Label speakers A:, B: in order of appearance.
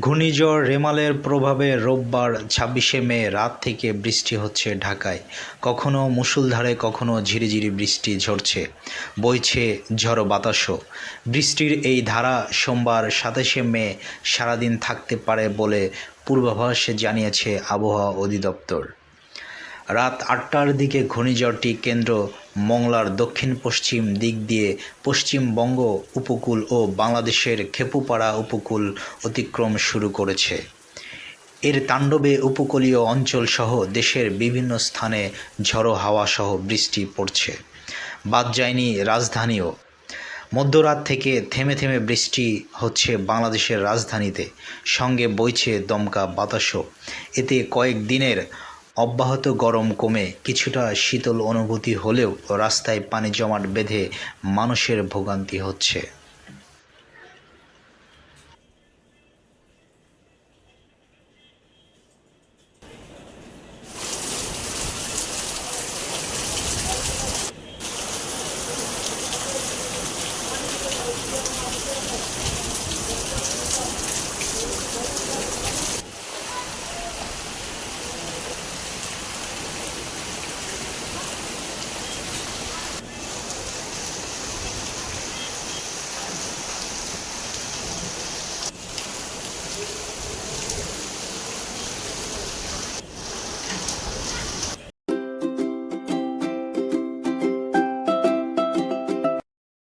A: ঘূর্ণিঝড় রেমালের প্রভাবে রোববার ছাব্বিশে মে রাত থেকে বৃষ্টি হচ্ছে ঢাকায়। কখনো মুষলধারে, কখনো ঝিরিঝিরি বৃষ্টি ঝরছে। বইছে ঝড়ো বাতাসও। বৃষ্টির এই ধারা সোমবার সাতাশে মে সারাদিন থাকতে পারে বলে পূর্বাভাসে জানিয়েছে আবহাওয়া অধিদপ্তর। রাত আটটার দিকে ঘূর্ণিঝড়টি কেন্দ্র মংলার দক্ষিণ পশ্চিম দিক দিয়ে পশ্চিমবঙ্গ উপকূল ও বাংলাদেশের খেপুপাড়া উপকূল অতিক্রম শুরু করেছে। এর তাণ্ডবে উপকূলীয় অঞ্চল সহ দেশের বিভিন্ন স্থানে ঝড়ো হাওয়া সহ বৃষ্টি পড়ছে। বাদ যায়নি রাজধানীও। মধ্যরাত থেকে থেমে থেমে বৃষ্টি হচ্ছে বাংলাদেশের রাজধানীতে। সঙ্গে বইছে দমকা বাতাসও। এতে কয়েক দিনের অব্যাহত গরম কমে কিছুটা শীতল অনুভূতি হলেও রাস্তায় পানি জমাট বেঁধে মানুষের ভোগান্তি হচ্ছে।